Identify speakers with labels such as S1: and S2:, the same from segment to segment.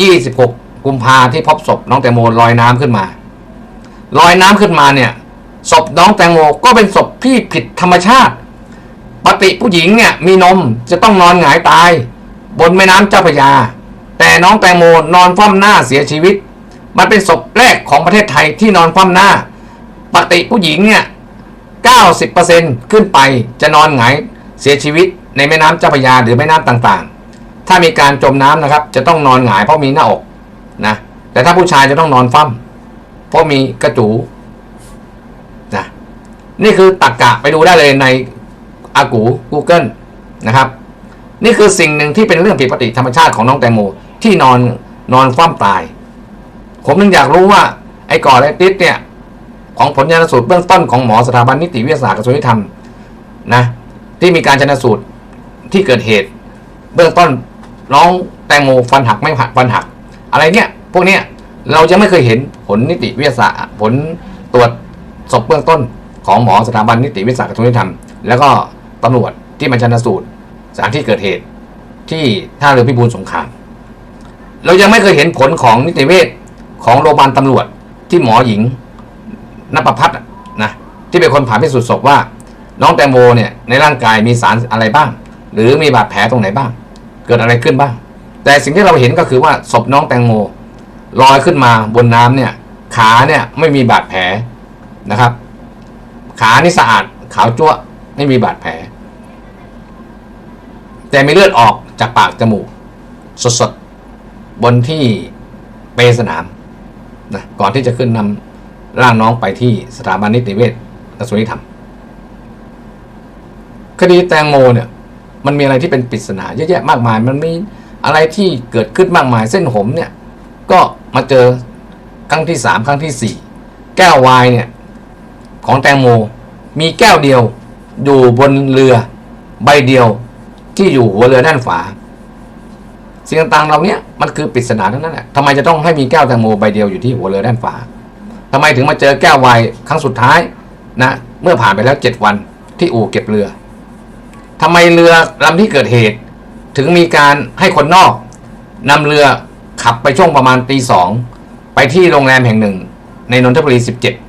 S1: 26 กุมภาที่พบศพน้องแตงโมลอยน้ำขึ้นมา ลอยน้ำขึ้นมาเนี่ย ศพน้องแตงโมก็เป็นศพที่ผิดธรรมชาติปกติผู้หญิงเนี่ยมีนมจะต้องนอนหงายตาย บนแม่น้ำเจ้าพระยา แต่น้องแตงโมนอนคว่ำหน้าเสียชีวิต มันเป็นศพแรกของประเทศไทยที่นอนคว่ำหน้าปกติผู้หญิงเนี่ย90%ขึ้นไปจะนอนหงายเสียชีวิตในแม่น้ำเจ้าพระยาหรือแม่น้ำต่าง ถ้ามีการจมน้ำนะครับ จะต้องนอนหงายเพราะมีหน้าอกนะแต่ถ้าผู้ชายจะต้องนอนฟั่มเพราะมีกระจูนะนี่คือตักกะไปดูได้เลยในอากู Google นะครับ นี่คือสิ่งหนึ่งที่เป็นเรื่องผิดปกติธรรมชาติของน้องแตงโมที่นอนนอนฟั่มตาย ผมนึงอยากรู้ว่าไอ้ก่อและติดเนี่ย ของผลชันสูตรเบื้องต้นของหมอสถาบันนิติวิทยาศาสตร์กระทรวงยุติธรรมนะที่มีการชนสูตรที่เกิดเหตุเบื้องต้น น้องแตงโมฟันหักไม่หักฟันหัก อะไรเนี่ยพวกเนี้ยเราจะไม่เคยเห็นผลนิติวิทยาศาสตร์ ผลตรวจศพเบื้องต้นของหมอสถาบันนิติวิทยาศาสตร์กระทรวงยุติธรรมแล้วก็ตำรวจที่มันชันสูตรสถานที่เกิดเหตุที่ท่าเรือพิบูลสงคราม เรายังไม่เคยเห็นผลของนิติเวชของโรงพยาบาลตำรวจที่หมอหญิงนภพัฒน์นะที่เป็นคนผ่าพิสูจน์ศพว่า น้องแตงโมเนี่ยในร่างกายมีสารอะไรบ้าง หรือมีบาดแผลตรงไหนบ้าง เกิดอะไรขึ้นบ้าง แต่สิ่งที่เราเห็นก็คือว่าศพน้องแตงโมลอยขึ้นมาบนน้ำเนี่ยขาเนี่ยไม่มีบาดแผลนะครับ ขานี่สะอาดขาวจั๊วไม่มีบาดแผล แต่มีเลือดออกจากปากจมูก สดๆ บนที่เปรสนามนะก่อนที่จะขึ้นนำร่างน้องไปที่สถาบันนิติเวชกระทรวงยุติธรรมคดีแตงโมเนี่ย มันมีอะไรที่เป็นปริศนาเยอะแยะมากมาย มันมีอะไรที่เกิดขึ้นมากมายเส้นผมเนี่ย ก็มาเจอครั้งที่สามครั้งที่สี่แก้ววายเนี่ย ของแตงโมมีแก้วเดียวอยู่บนเรือใบเดียวที่อยู่หัวเรือด้านฝาสิ่งต่างๆเหล่านี้มันคือปริศนาทั้งนั้นแหละทำไมจะต้องให้มีแก้วแตงโมใบเดียวอยู่ที่หัวเรือด้านฝาทำไมถึงมาเจอแก้ววายครั้งสุดท้ายนะเมื่อผ่านไปแล้วเจ็ดวันที่อู่เก็บเรือ ทำไมเรือลำที่เกิดเหตุ ถึงมีการให้คนนอกนำเรือขับไปช่วงประมาณตีสองไปที่โรงแรมแห่งหนึ่ง ในนนทบุรี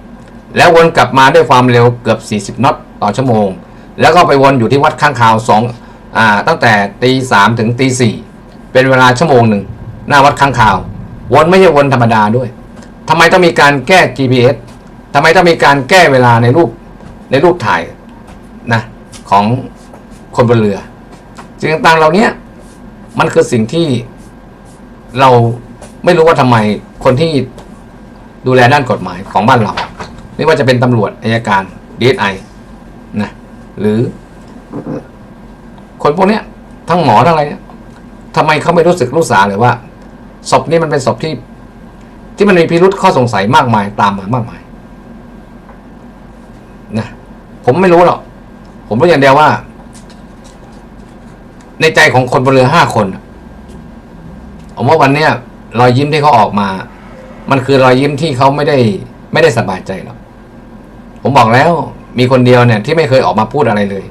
S1: 17 แล้ววนกลับมาด้วยความเร็วเกือบ 40 น็อตต่อชั่วโมง แล้วก็ไปวนอยู่ที่วัดข้างคาวสองอ่าตั้งแต่ตีสามถึงตีสี่เป็นเวลาชั่วโมงหนึ่งหน้าวัดข้างคาว วนไม่ใช่วนธรรมดาด้วยทำไมต้องมีการแก้ GPS ทำไมต้องมีการแก้เวลาในรูปในรูปถ่ายนะของ คนบนเรือสิ่งต่างๆเหล่านี้มันคือสิ่งที่เราไม่รู้ว่าทำไมคนที่ดูแลด้านกฎหมายของบ้านเรา ไม่ว่าจะเป็นตำรวจอายการ DSI นะหรือ คนพวกเนี้ยทั้งหมอทั้งอะไรเนี่ยทำไมเขาไม่รู้สึกรู้สาเลยว่าศพนี้มันเป็นศพที่ ที่มันมีพิรุษข้อสงสัยมากมายตามมามากมายนะผมไม่รู้หรอกผมรู้อย่างเดียวว่า ในใจของคนบนเรือห้าคนผมว่าวันเนี้ยรอยยิ้มที่เขาออกมา มันคือรอยยิ้มที่เขาไม่ได้ ไม่ได้สบายใจหรอกผมบอกแล้วมีคนเดียวเนี่ย ที่ไม่เคยออกมาพูดอะไรเลย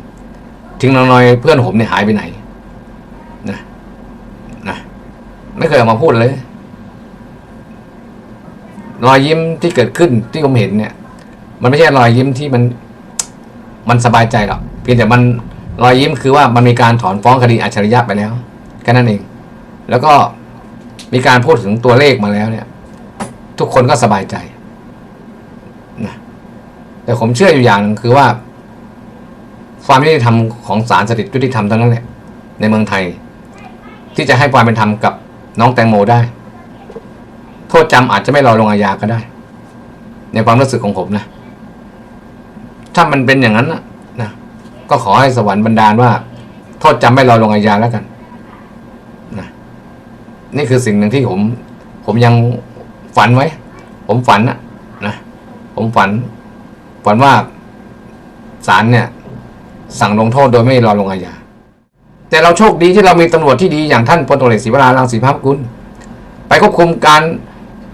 S1: ทิ้งน้อยๆเพื่อนผมเนี่ยหายไปไหนนะนะไม่เคยออกมาพูดเลย รอยยิ้มที่เกิดขึ้นที่ผมเห็นเนี่ย มันไม่ใช่รอยยิ้มที่มัน มันสบายใจหรอกเพียงแต่มัน รอยยิ้มคือว่ามันมีการถอนฟ้องคดีอัจฉริยะไปแล้วแค่นั้นเอง แล้วก็มีการพูดถึงตัวเลขมาแล้วเนี่ย ทุกคนก็สบายใจนะแต่ผมเชื่ออยู่อย่างหนึงคือว่า ความยุติธรรมของศาลสถิตยุติธรรมเท่านั้นแหละในเมืองไทย ที่จะให้ความเป็นธรรมกับน้องแตงโมได้ โทษจำอาจจะไม่รอลงอาญาก็ได้ ในความรู้สึกของผมนะ ถ้ามันเป็นอย่างนั้นนะ ก็ขอให้สวรรค์บันดาลว่า โทษจำไม่รอลงอาญาแล้วกันนะนี่คือสิ่งหนึ่งที่ผม ผมยังฝันไว้ ผมฝันนะนะผมฝัน ฝันว่าศาลเนี่ย สั่งลงโทษโดยไม่รอลงอาญาแต่เราโชคดีที่เรามีตำรวจที่ดีอย่างท่านพลตำรวจศรีวรารังสีพามกุลไปควบคุมการ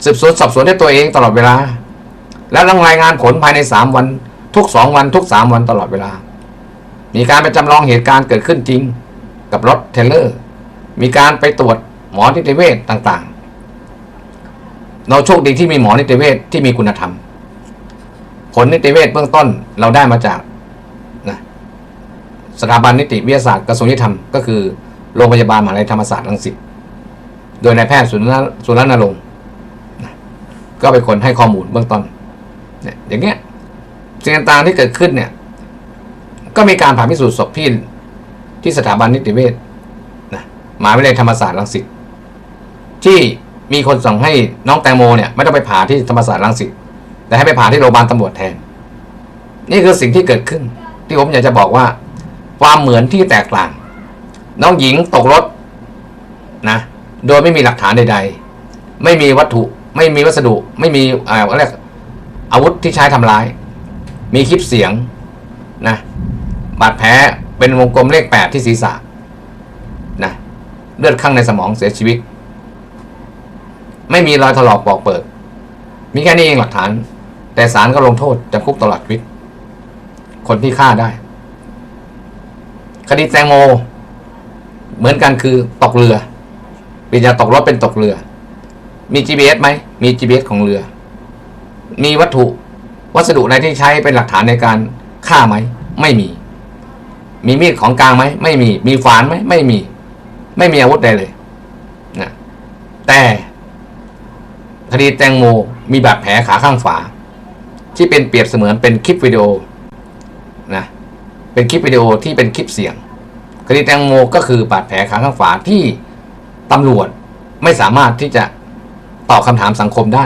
S1: สืบสวนสอบสวนด้วยตัวเองตลอดเวลา และต้องรายงานผลภายในสามวัน ทุกสองวันทุกสามวันตลอดเวลา มีการไปจำลองเหตุการณ์เกิดขึ้นจริง กับรถเทเลอร์ มีการไปตรวจหมอนิติเวชต่างๆ เราโชคดีที่มีหมอนิติเวชที่มีคุณธรรม ผลนิติเวชเบื้องต้นเราได้มาจากนะสถาบันนิติวิทยาศาสตร์กระทรวงยุติธรรมก็คือโรงพยาบาลมหาวิทยาลัยธรรมศาสตร์รังสิตโดยนายแพทย์สุรนสุรนรงค์นะก็เป็นคนให้ข้อมูลเบื้องต้นเนี่ยอย่างเงี้ยสิ่งต่างๆที่เกิดขึ้นเนี่ย ก็มีการผ่าพิสูจน์ศพที่ที่สถาบันนิติเวชนะมหาวิทยาลัยธรรมศาสตร์รังสิตที่มีคนสั่งให้น้องแตงโมเนี่ยไม่ต้องไปผ่าที่ธรรมศาสตร์รังสิตแต่ให้ไปผ่าที่โรงพยาบาลตำรวจแทน นี่คือสิ่งที่เกิดขึ้น ที่ผมอยากจะบอกว่า ความเหมือนที่แตกต่าง น้องหญิงตกรถนะโดยไม่มีหลักฐานใด ๆ ไม่มีวัตถุ ไม่มีวัสดุ ไม่มีอ่าอะไรยกอาวุธที่ใช้ทำร้าย มีคลิปเสียงนะ บาดแผลเป็นวงกลมเลขแปดที่ศีรษะนะเลือดข้างในสมองเสียชีวิต ไม่มีรอยถลอกปอกเปิด มีแค่นี้เองหลักฐาน แต่ศาลก็ลงโทษจำคุกตลอดชีวิต คนที่ฆ่าได้ คดีแตงโม เหมือนกันคือตกเรือปริญญาตกรถเป็นตกเรือ มี GPS ไหม มี GPS ของเรือ มีวัตถุวัสดุในที่ใช้เป็นหลักฐานในการฆ่าไหม ไม่มี มีมีดของกลางไหมไม่มีมีฝานไหมไม่มี ไม่มีอาวุธใดเลยนะแต่คดีแตงโมมีบาดแผลขาข้างฝา ที่เป็นเปรียบเสมือนเป็นคลิปวิดีโอนะเป็นคลิปวิดีโอที่เป็นคลิปเสียงคดีแตงโมก็คือบาดแผลขาข้างฝาที่ตำรวจไม่สามารถที่จะตอบคำถามสังคมได้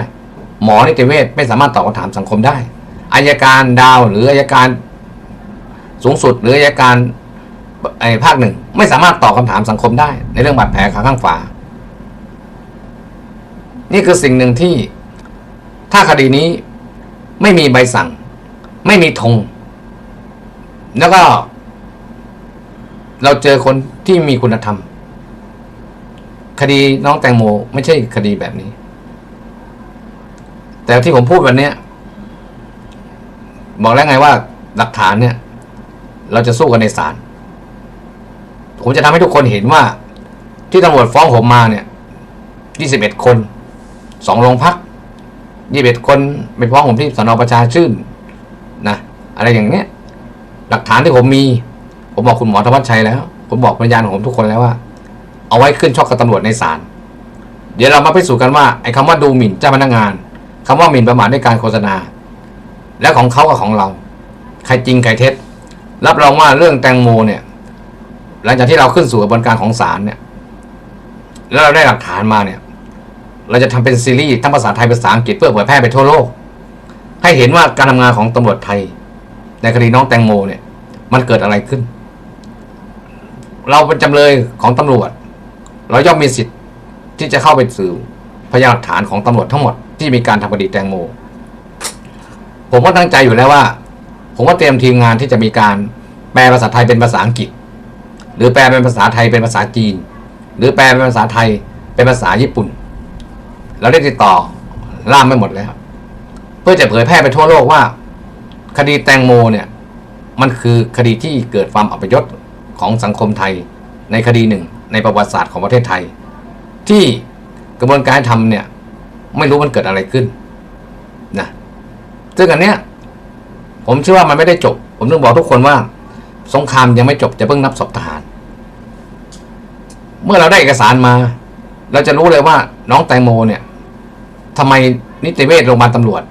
S1: หมอนิติเวชไม่สามารถตอบคำถามสังคมได้อายการดาวหรืออายการ สูงสุดหรืออายการไอ้ภาคหนึ่ง ไม่สามารถตอบคำถามสังคมได้ ในเรื่องบาดแผลขาข้างฝา นี่คือสิ่งหนึ่งที่ถ้าคดีนี้ไม่มีใบสั่ง ไม่มีธงแล้วก็ เราเจอคนที่มีคุณธรรม คดีน้องแตงโม ไม่ใช่คดีแบบนี้ แต่ที่ผมพูดวันนี้บอกแล้วไงว่าหลักฐานเนี่ย เราจะสู้กันในศาลผมจะทำให้ทุกคนเห็นว่า ที่ตำรวจฟ้องผมมาเนี่ยยี่สิบเอ็ดคนสองโรงพักยี่สิบเอ็ดคนไปฟ้องผมที่สนประชาชื่นนะอะไรอย่างเนี้ย หลักฐานที่ผมมี ผมบอกคุณหมอธวัชชัยแล้ว ผมบอกพยานของผมทุกคนแล้วว่า เอาไว้ขึ้นชอบกับตำรวจในศาลเดี๋ยวเรามาพิสูจน์กันว่าไอ้คำว่าดูหมิ่นเจ้าพนักงานคำว่าหมิ่นประมาทด้วยการโฆษณา และของเขากับของเรา ใครจริงใครเท็จ รับรองว่าเรื่องแตงโมเนี่ย หลังจากที่เราขึ้นสู่กระบวนการของศาลเนี่ย แล้วเราได้หลักฐานมาเนี่ย เราจะทำเป็นซีรีส์ทั้งภาษาไทยภาษาอังกฤษเพื่อเผยแพร่ไปทั่วโลก ให้เห็นว่าการทำงานของตำรวจไทย ในคดีน้องแตงโมเนี่ย มันเกิดอะไรขึ้น เราเป็นจำเลยของตำรวจ เราย่อมมีสิทธิ์ที่จะเข้าไปสื่อพยานหลักฐานของตำรวจทั้งหมดที่มีการทำคดีแตงโม ผมก็ตั้งใจอยู่แล้วว่า ผมก็เตรียมทีมงานที่จะมีการแปลภาษาไทยเป็นภาษาอังกฤษ หรือแปลเป็นภาษาไทยเป็นภาษาจีน หรือแปลเป็นภาษาไทยเป็นภาษาญี่ปุ่น เราได้ติดต่อล่ามไม่หมดแล้ว เพื่อจะเผยแพร่ไปทั่วโลกว่า คดีแตงโมเนี่ยมันคือคดีที่เกิดความอัปยศของสังคมไทยในคดีหนึ่ง ในประวัติศาสตร์ของประเทศไทย ที่กระบวนการทำเนี่ยไม่รู้มันเกิดอะไรขึ้นนะซึ่งอันเนี้ย ผมเชื่อว่ามันไม่ได้จบ ผมต้องบอกทุกคนว่า สงครามยังไม่จบจะเพิ่งนับศพทหาร เมื่อเราได้เอกสารมา เราจะรู้เลยว่าน้องแตงโมเนี่ยทำไมนิติเวชโรงพยาบาลตำรวจ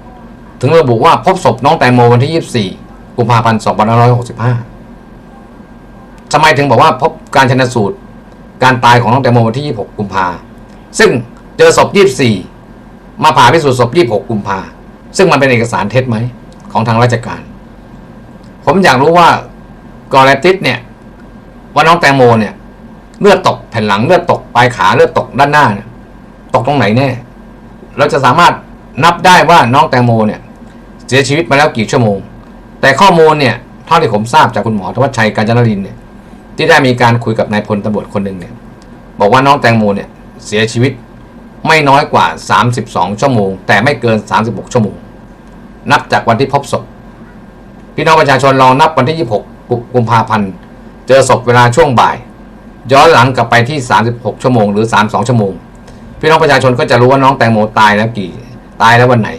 S1: ถึงระบุว่าพบศพน้องแตงโมวันที่ 24 กุมภาพันธ์ 2565ทำไมถึงบอกว่าพบการชนสูตร การตายของน้องแตงโมวันที่ 26 กุมภาซึ่งเจอศพ 24 มาผ่าพิสูจน์ศพ 26 กุมภาซึ่งมันเป็นเอกสารเท็จไหม ของทางราชการ ผมอยากรู้ว่ากอแลติสเนี่ย ว่าน้องแตงโมเนี่ยเลือดตกแผ่นหลังเลือดตกปลายขาเลือดตกด้านหน้าเนี่ยตกตรงไหนแน่ เราจะสามารถนับได้ว่าน้องแตงโมเนี่ย เสียชีวิตมาแล้วกี่ชั่วโมง แต่ข้อมูลเนี่ยเท่าที่ผมทราบจากคุณหมอธวัชชัยกาญจนรินเนี่ย ที่ได้มีการคุยกับนายพลตำรวจคนหนึ่งเนี่ย บอกว่าน้องแตงโมเนี่ยเสียชีวิตไม่น้อยกว่า 32 ชั่วโมง แต่ไม่เกิน 36 ชั่วโมง นับจากวันที่พบศพ พี่น้องประชาชนลองนับวันที่ 26 กุมภาพันธ์ เจอศพเวลาช่วงบ่าย ย้อนหลังกลับไปที่ 36 ชั่วโมงหรือ 32 ชั่วโมง พี่น้องประชาชนก็จะรู้ว่าน้องแตงโมตายแล้วกี่ ตายแล้ววันไหน